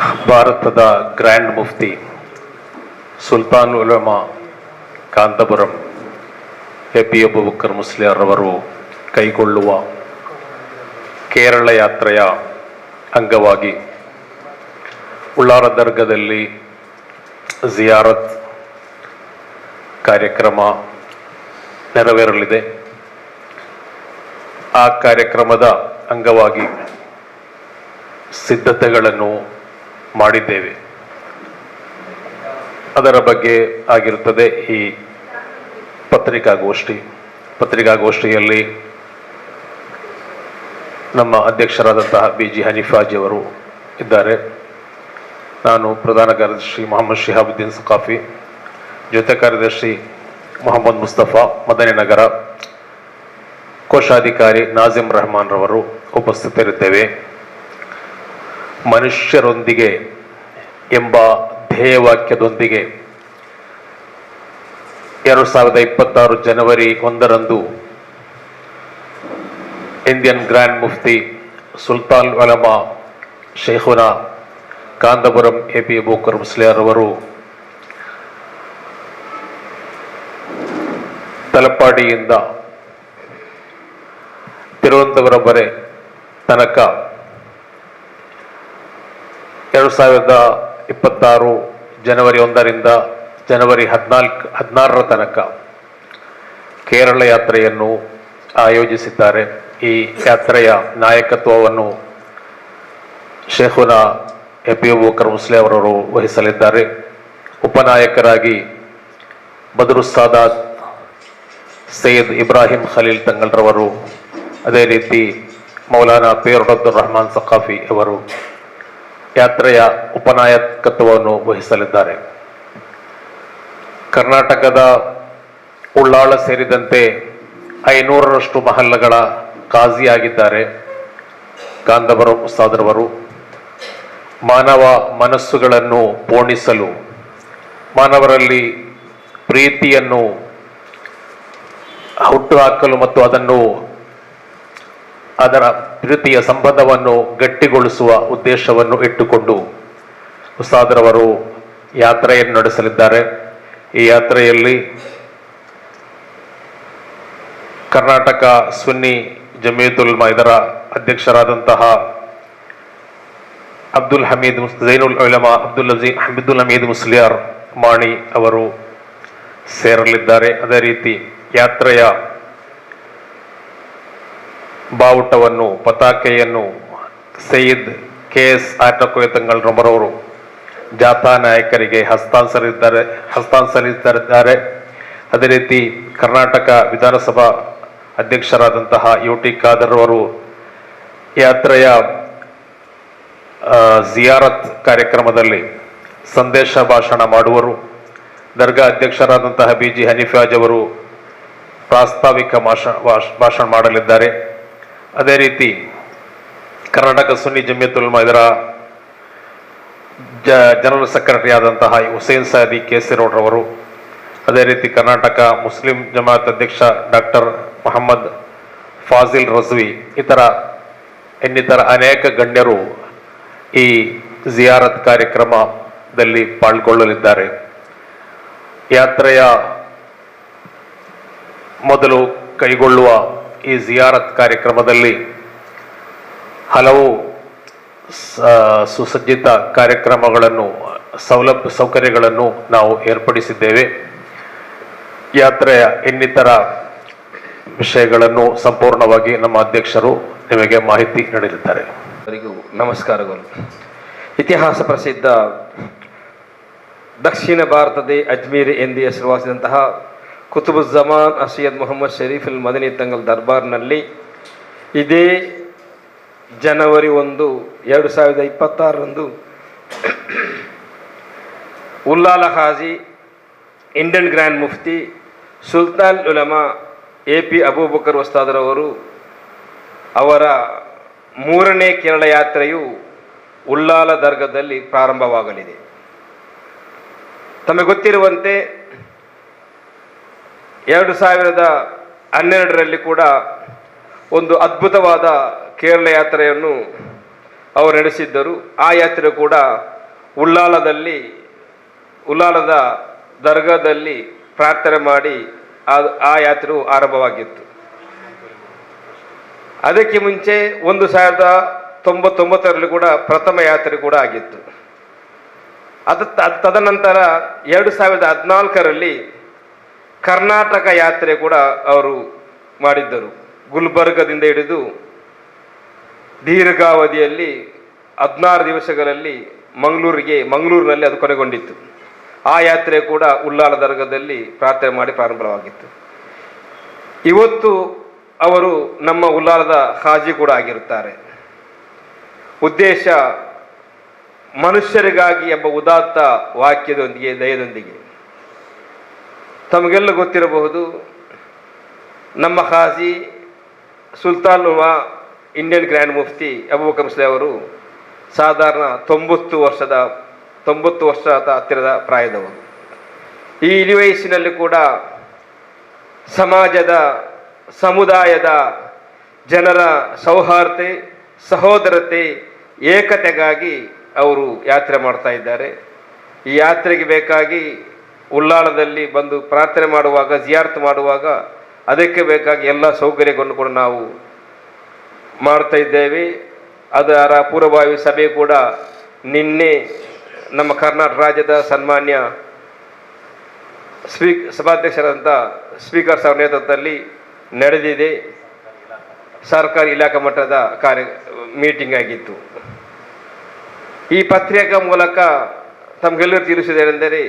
ಭಾರತದ grand Mufti Sultan Ulama Kanthapuram A P Abubakar Musliyar ಅವರು ಕೈಗೊಳ್ಳುವ ಕೇರಳ ಯಾತ್ರೆಯ ಅಂಗವಾಗಿ ಉಳ್ಳಾರ ದರ್ಗದಲ್ಲಿ ಜಿಯಾರತ್ ಕಾರ್ಯಕ್ರಮ ನೆರವೇರಲಿದೆ. ಆ ಕಾರ್ಯಕ್ರಮದ ಅಂಗವಾಗಿ ಸಿದ್ಧತೆಗಳನ್ನು ಮಾಡಿದ್ದೇವೆ. ಅದರ ಬಗ್ಗೆ ಆಗಿರುತ್ತದೆ ಈ ಪತ್ರಿಕಾಗೋಷ್ಠಿ. ಪತ್ರಿಕಾಗೋಷ್ಠಿಯಲ್ಲಿ ನಮ್ಮ ಅಧ್ಯಕ್ಷರಾದಂತಹ ಬಿ ಜಿ ಹನೀಫಾಜಿ ಅವರು ಇದ್ದಾರೆ. ನಾನು ಪ್ರಧಾನ ಕಾರ್ಯದರ್ಶಿ ಮೊಹಮ್ಮದ್ ಶಿಹಾಬುದ್ದೀನ್ ಸಕಾಫಿ ಜೊತೆ ಕಾರ್ಯದರ್ಶಿ ಮೊಹಮ್ಮದ್ ಮುಸ್ತಫಾ, ಮದನಿ ನಗರ ಕೋಶಾಧಿಕಾರಿ ನಾಜಿಮ್ ರೆಹಮಾನ್ ರವರು ಉಪಸ್ಥಿತರಿದ್ದೇವೆ. ಮನುಷ್ಯರೊಂದಿಗೆ ಎಂಬ ಧ್ಯೇಯವಾಕ್ಯದೊಂದಿಗೆ ಎರಡು ಸಾವಿರದ ಇಪ್ಪತ್ತಾರು ಜನವರಿ ಒಂದರಂದು Indian grand Mufti Sultan ಅಲಮ ಶೇಖುನ ಕಾಂದಪುರಂ A P ಬೋಕರ್ ಮುಸ್ಲಿಯರ್ ಅವರು ತಲಪಾಡಿಯಿಂದ ತಿರುವನಂತಪುರ ಬರೆ ತನಕ ಎರಡು ಸಾವಿರದ ಇಪ್ಪತ್ತಾರು ಜನವರಿ ಒಂದರಿಂದ ಜನವರಿ ಹದಿನಾಲ್ಕು, ಹದಿನಾರರ ತನಕ ಕೇರಳ ಯಾತ್ರೆಯನ್ನು ಆಯೋಜಿಸಿದ್ದಾರೆ. ಈ ಯಾತ್ರೆಯ ನಾಯಕತ್ವವನ್ನು ಶೇಖುನ ಎ ಪಿ ಅವರು ಮುಸ್ಲಿ ಅವರವರು ವಹಿಸಲಿದ್ದಾರೆ. ಉಪನಾಯಕರಾಗಿ ಬದ್ರು ಸಾದಾತ್ ಸೈಯದ್ ಇಬ್ರಾಹಿಂ ಖಲೀಲ್ ತಂಗಲ್ರವರು ಅದೇ ರೀತಿ ಮೌಲಾನಾ ಪೇರುಡಬ್ದುರ್ ರಹಮಾನ್ ಸಖಾಫಿ ಅವರು ಯಾತ್ರೆಯ ಉಪನಾಯಕತ್ವವನ್ನು ವಹಿಸಲಿದ್ದಾರೆ. ಕರ್ನಾಟಕದ ಉಳ್ಳಾಳ ಸೇರಿದಂತೆ ಐನೂರರಷ್ಟು ಮಹಲ್ಲಗಳ ಕಾಜಿಯಾಗಿದ್ದಾರೆ. ಗಾಂಧವರ ಉಸ್ತಾದರವರು ಮಾನವ ಮನಸ್ಸುಗಳನ್ನು ಪೋಣಿಸಲು, ಮಾನವರಲ್ಲಿ ಪ್ರೀತಿಯನ್ನು ಹುಟ್ಟುಹಾಕಲು ಮತ್ತು ಅದನ್ನು ಅದರ ಪ್ರೀತಿಯ ಸಂಬಂಧವನ್ನು ಗಟ್ಟಿಗೊಳಿಸುವ ಉದ್ದೇಶವನ್ನು ಇಟ್ಟುಕೊಂಡು ಉಸ್ತಾದರವರು ಯಾತ್ರೆಯನ್ನು ನಡೆಸಲಿದ್ದಾರೆ. ಈ ಯಾತ್ರೆಯಲ್ಲಿ ಕರ್ನಾಟಕ ಸುನ್ನಿ ಜಮೀಯತುಲ್ ಇದರ ಅಧ್ಯಕ್ಷರಾದಂತಹ ಅಬ್ದುಲ್ ಹಮೀದ್ ಜೈನುಲ್ ಉಲಮಾ ಅಬ್ದುಲ್ ಅಜೀ ಹಮೀದುಲ್ ಹಮೀದ್ ಮುಸ್ಲಿಯಾರ್ ಮಾಣಿ ಅವರು ಸೇರಲಿದ್ದಾರೆ. ಅದೇ ರೀತಿ ಯಾತ್ರೆಯ ಬಾವುಟವನ್ನು, ಪತಾಕೆಯನ್ನು, ಸಯೀದ್ ಕೆ ಎಸ್ ಆಟಕೋಯತಂಗಲ್ರೊಬ್ಬರವರು ಜಾಥಾ ನಾಯಕರಿಗೆ ಹಸ್ತಾಂತರಿಸಿದ್ದಾರೆ ಹಸ್ತಾಂತರಿಸಿದ್ದಾರೆ. ಅದೇ ರೀತಿ ಕರ್ನಾಟಕ ವಿಧಾನಸಭಾ ಅಧ್ಯಕ್ಷರಾದಂತಹ ಯು ಟಿ ಖಾದರ್ ಅವರು ಯಾತ್ರೆಯ ಜಿಯಾರತ್ ಕಾರ್ಯಕ್ರಮದಲ್ಲಿ ಸಂದೇಶ ಭಾಷಣ ಮಾಡುವರು. ದರ್ಗಾ ಅಧ್ಯಕ್ಷರಾದಂತಹ ಬಿ ಜಿ ಹನೀಫಾಜ್ ಅವರು ಪ್ರಾಸ್ತಾವಿಕ ಭಾಷಣ ಭಾಷಣ ಮಾಡಲಿದ್ದಾರೆ. ಅದೇ ರೀತಿ ಕರ್ನಾಟಕ ಸುನ್ನಿ ಜಮಿಯತುಲ್ ಇದರ ಜ ಜನರಲ್ ಸೆಕ್ರೆಟರಿ ಆದಂತಹ ಹುಸೇನ್ ಸಾದಿ ರವರು ಅದೇ ರೀತಿ ಕರ್ನಾಟಕ ಮುಸ್ಲಿಂ ಜಮಾತ್ ಅಧ್ಯಕ್ಷ ಡಾಕ್ಟರ್ ಮೊಹಮ್ಮದ್ ಫಾಜಿಲ್ ರಜ್ವಿ, ಇತರ ಇನ್ನಿತರ ಅನೇಕ ಗಣ್ಯರು ಈ ಜಿಯಾರತ್ ಕಾರ್ಯಕ್ರಮದಲ್ಲಿ ಪಾಲ್ಗೊಳ್ಳಲಿದ್ದಾರೆ. ಯಾತ್ರೆಯ ಮೊದಲು ಕೈಗೊಳ್ಳುವ ಈ ಜಿಯಾರತ್ ಕಾರ್ಯಕ್ರಮದಲ್ಲಿ ಹಲವು ಸುಸಜ್ಜಿತ ಕಾರ್ಯಕ್ರಮಗಳನ್ನು, ಸೌಲಭ್ಯ, ಸೌಕರ್ಯಗಳನ್ನು ನಾವು ಏರ್ಪಡಿಸಿದ್ದೇವೆ. ಯಾತ್ರೆಯ ಇನ್ನಿತರ ವಿಷಯಗಳನ್ನು ಸಂಪೂರ್ಣವಾಗಿ ನಮ್ಮ ಅಧ್ಯಕ್ಷರು ನಿಮಗೆ ಮಾಹಿತಿ ನೀಡಲಿದ್ದಾರೆ. ಅವರಿಗೂ ನಮಸ್ಕಾರಗಳು. ಇತಿಹಾಸ ಪ್ರಸಿದ್ಧ ದಕ್ಷಿಣ ಭಾರತದ ಅಜ್ಮೀರ್ ಎಂದೇ ಹೆಸರುವಾಸಿದಂತಹ ಕುತುಬುಜ್ಜಮಾನ್ ಅಸಿಯದ್ ಮೊಹಮ್ಮದ್ ಶರೀಫ್ ಅಲ್ ಮದನಿ ತಂಗಲ್ ದರ್ಬಾರ್ನಲ್ಲಿ ಇದೇ ಜನವರಿ ಒಂದು ಎರಡು ಸಾವಿರದ ಇಪ್ಪತ್ತಾರರಂದು Ullal Haji Indian grand mufti Sultan Ulama A P Abubakar ವಸ್ತಾದರವರು ಅವರ ಮೂರನೇ ಕೇರಳ ಯಾತ್ರೆಯು ಉಲ್ಲಾಲ ದರ್ಗದಲ್ಲಿ ಪ್ರಾರಂಭವಾಗಲಿದೆ. ತಮಗೆ ಗೊತ್ತಿರುವಂತೆ ಎರಡು ಸಾವಿರದ ಹನ್ನೆರಡರಲ್ಲಿ ಕೂಡ ಒಂದು ಅದ್ಭುತವಾದ ಕೇರಳ ಯಾತ್ರೆಯನ್ನು ಅವರು ನಡೆಸಿದ್ದರು. ಆ ಯಾತ್ರೆ ಕೂಡ ಉಳ್ಳಾಲದಲ್ಲಿ, ಉಳ್ಳಾಲದ ದರ್ಗಾದಲ್ಲಿ ಪ್ರಾರ್ಥನೆ ಮಾಡಿ ಆ ಯಾತ್ರೆಯು ಆರಂಭವಾಗಿತ್ತು. ಅದಕ್ಕೆ ಮುಂಚೆ ಒಂದು ಸಾವಿರದ ತೊಂಬತ್ತೊಂಬತ್ತರಲ್ಲಿ ಕೂಡ ಪ್ರಥಮ ಯಾತ್ರೆ ಕೂಡ ಆಗಿತ್ತು. ಅದ ತದನಂತರ ಎರಡು ಸಾವಿರದ ಹದಿನಾಲ್ಕರಲ್ಲಿ ಕರ್ನಾಟಕ ಯಾತ್ರೆ ಕೂಡ ಅವರು ಮಾಡಿದ್ದರು. ಗುಲ್ಬರ್ಗದಿಂದ ಹಿಡಿದು ದೀರ್ಘಾವಧಿಯಲ್ಲಿ ಹದಿನಾರು ದಿವಸಗಳಲ್ಲಿ ಮಂಗಳೂರಿಗೆ, ಮಂಗಳೂರಿನಲ್ಲಿ ಅದು ಕೊನೆಗೊಂಡಿತ್ತು. ಆ ಯಾತ್ರೆ ಕೂಡ ಉಳ್ಳಾಲ ದರ್ಗದಲ್ಲಿ ಪ್ರಾರ್ಥನೆ ಮಾಡಿ ಪ್ರಾರಂಭವಾಗಿತ್ತು. ಇವತ್ತು ಅವರು ನಮ್ಮ ಉಲ್ಲಾಲದ ಹಾಜಿ ಕೂಡ ಆಗಿರುತ್ತಾರೆ. ಉದ್ದೇಶ ಮನುಷ್ಯರಿಗಾಗಿ ಎಂಬ ಉದಾತ್ತ ವಾಕ್ಯದೊಂದಿಗೆ, ದಯದೊಂದಿಗೆ ತಮಗೆಲ್ಲ ಗೊತ್ತಿರಬಹುದು, ನಮ್ಮ ಖಾಸಿ ಸುಲ್ತಾನ್ ಉಮಾ ಇಂಡಿಯನ್ ಗ್ರ್ಯಾಂಡ್ ಮುಫ್ತಿ ಅಬೂಬಕರ್ ಮುಸ್ಲಿ ಅವರು ಸಾಧಾರಣ ತೊಂಬತ್ತು ವರ್ಷದ ತೊಂಬತ್ತು ವರ್ಷದ ಹತ್ತಿರದ ಪ್ರಾಯದವರು. ಈ ಇಳಿ ವಯಸ್ಸಿನಲ್ಲಿ ಕೂಡ ಸಮಾಜದ, ಸಮುದಾಯದ ಜನರ ಸೌಹಾರ್ದತೆ ಸಹೋದರತೆ ಏಕತೆಗಾಗಿ ಅವರು ಯಾತ್ರೆ ಮಾಡ್ತಾ ಇದ್ದಾರೆ. ಈ ಯಾತ್ರೆಗೆ ಬೇಕಾಗಿ ಉಳ್ಳಾಳದಲ್ಲಿ ಬಂದು ಪ್ರಾರ್ಥನೆ ಮಾಡುವಾಗ, ಜಿಯಾರ್ತ್ ಮಾಡುವಾಗ ಅದಕ್ಕೆ ಬೇಕಾಗಿ ಎಲ್ಲ ಸೌಕರ್ಯಗಳನ್ನು ಕೂಡ ನಾವು ಮಾಡ್ತಾ ಇದ್ದೇವೆ. ಅದರ ಪೂರ್ವಭಾವಿ ಸಭೆ ಕೂಡ ನಿನ್ನೆ ನಮ್ಮ ಕರ್ನಾಟಕ ರಾಜ್ಯದ ಸನ್ಮಾನ್ಯ ಸ್ಪೀಕ್, ಸಭಾಧ್ಯಕ್ಷರಾದಂಥ ಸ್ಪೀಕರ್ ಸಾಹೇಬ್ ನೇತೃತ್ವದಲ್ಲಿ ನಡೆದಿದೆ. ಸರ್ಕಾರಿ ಇಲಾಖಾ ಮಟ್ಟದ ಕಾರ್ಯ, ಮೀಟಿಂಗ್ ಆಗಿತ್ತು. ಈ ಪತ್ರಿಕಾ ಮೂಲಕ ತಮಗೆಲ್ಲರೂ ತಿಳಿಸಿದೇನೆಂದರೆ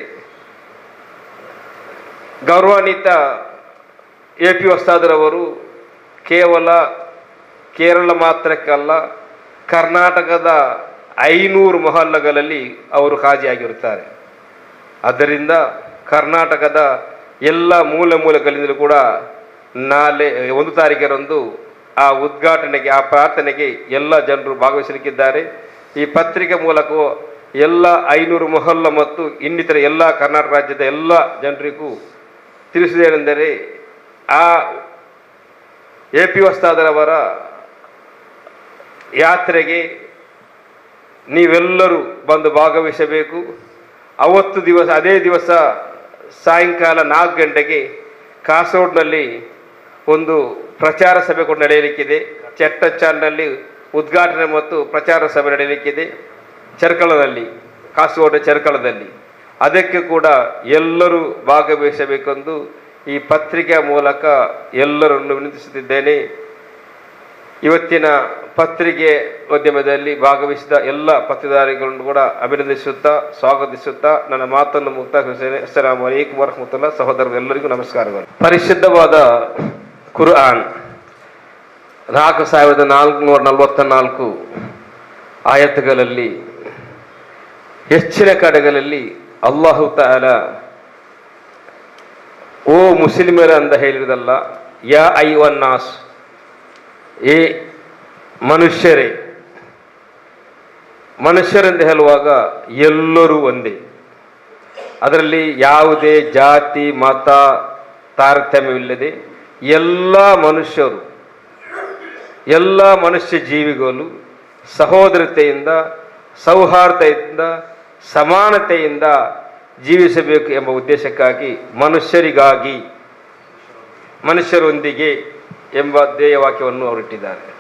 ಗೌರವಾನ್ವಿತ ಎ ಪಿ ಹೊಸ್ತಾದರವರು ಕೇವಲ ಕೇರಳ ಮಾತ್ರಕ್ಕಲ್ಲ, ಕರ್ನಾಟಕದ ಐನೂರು ಮೊಹಲ್ಲಗಳಲ್ಲಿ ಅವರು ಹಾಜಿಯಾಗಿರುತ್ತಾರೆ. ಆದ್ದರಿಂದ ಕರ್ನಾಟಕದ ಎಲ್ಲ ಮೂಲ ಮೂಲಗಳಿಂದಲೂ ಕೂಡ ನಾಳೆ, ಒಂದು ತಾರೀಕರಂದು ಆ ಉದ್ಘಾಟನೆಗೆ, ಆ ಪ್ರಾರ್ಥನೆಗೆ ಎಲ್ಲ ಜನರು ಭಾಗವಹಿಸಲಿಕ್ಕಿದ್ದಾರೆ. ಈ ಪತ್ರಿಕೆ ಮೂಲಕವೂ ಎಲ್ಲ ಐನೂರು ಮೊಹಲ್ಲ ಮತ್ತು ಇನ್ನಿತರ ಎಲ್ಲ ಕರ್ನಾಟಕ ರಾಜ್ಯದ ಎಲ್ಲ ಜನರಿಗೂ ತಿಳಿಸಿದೇನೆಂದರೆ ಆ ಎ ಪಿ ವಸ್ತಾದರವರ ಯಾತ್ರೆಗೆ ನೀವೆಲ್ಲರೂ ಬಂದು ಭಾಗವಹಿಸಬೇಕು. ಅವತ್ತು ದಿವಸ, ಅದೇ ದಿವಸ ಸಾಯಂಕಾಲ ನಾಲ್ಕು ಗಂಟೆಗೆ ಕಾಸರಗೋಡ್ನಲ್ಲಿ ಒಂದು ಪ್ರಚಾರ ಸಭೆ ಕೂಡ ನಡೆಯಲಿಕ್ಕಿದೆ. ಚಟ್ಟಚಾಲ್ನಲ್ಲಿ ಉದ್ಘಾಟನೆ ಮತ್ತು ಪ್ರಚಾರ ಸಭೆ ನಡೆಯಲಿಕ್ಕಿದೆ. ಚರ್ಕಳದಲ್ಲಿ, ಕಾಸರಗೋಡು ಚರ್ಕಳದಲ್ಲಿ. ಅದಕ್ಕೆ ಕೂಡ ಎಲ್ಲರೂ ಭಾಗವಹಿಸಬೇಕೆಂದು ಈ ಪತ್ರಿಕೆಯ ಮೂಲಕ ಎಲ್ಲರನ್ನು ವಿನಂತಿಸುತ್ತಿದ್ದೇನೆ. ಇವತ್ತಿನ ಪತ್ರಿಕೆ ಉದ್ಯಮದಲ್ಲಿ ಭಾಗವಹಿಸಿದ ಎಲ್ಲ ಪತ್ರಿದಾರಿಗಳನ್ನು ಕೂಡ ಅಭಿನಂದಿಸುತ್ತಾ, ಸ್ವಾಗತಿಸುತ್ತಾ ನನ್ನ ಮಾತನ್ನು ಮುಕ್ತಾಯಿಸುತ್ತೇನೆ ಅಸ್ಸಲಾಮ್ ವಲೈಕುಮ್ ವರಹಮತುಲ್ಲಾ ಸಹೋದರರು ಎಲ್ಲರಿಗೂ ನಮಸ್ಕಾರಗಳು. ಪರಿಶುದ್ಧವಾದ ಕುರ್ಆನ್ ನಾಲ್ಕು ಸಾವಿರದ ನಾಲ್ಕುನೂರ ನಲವತ್ತ ನಾಲ್ಕು ಆಯತ್ತುಗಳಲ್ಲಿ, ಹೆಚ್ಚಿನ ಕಡೆಗಳಲ್ಲಿ ಅಲ್ಲಾಹು ತಾಲ, ಓ ಮುಸ್ಲಿಮರ ಅಂತ ಹೇಳಿದಲ್ಲ ಯಾ ನಾಸ್, ಏ ಮನುಷ್ಯರೇ, ಮನುಷ್ಯರೆಂದು ಹೇಳುವಾಗ ಎಲ್ಲರೂ ಒಂದೇ. ಅದರಲ್ಲಿ ಯಾವುದೇ ಜಾತಿ, ಮತ, ತಾರತಮ್ಯವಿಲ್ಲದೆ ಎಲ್ಲ ಮನುಷ್ಯರು, ಎಲ್ಲ ಮನುಷ್ಯ ಜೀವಿಗಳು ಸಹೋದರತೆಯಿಂದ, ಸೌಹಾರ್ದತೆಯಿಂದ ಸಮಾನತೆಯಿಂದ ಜೀವಿಸಬೇಕು ಎಂಬ ಉದ್ದೇಶಕ್ಕಾಗಿ ಮನುಷ್ಯರಿಗಾಗಿ ಮನುಷ್ಯರೊಂದಿಗೆ ಎಂಬ ಧ್ಯೇಯವಾಕ್ಯವನ್ನು ಹೊರಟಿದ್ದಾರೆ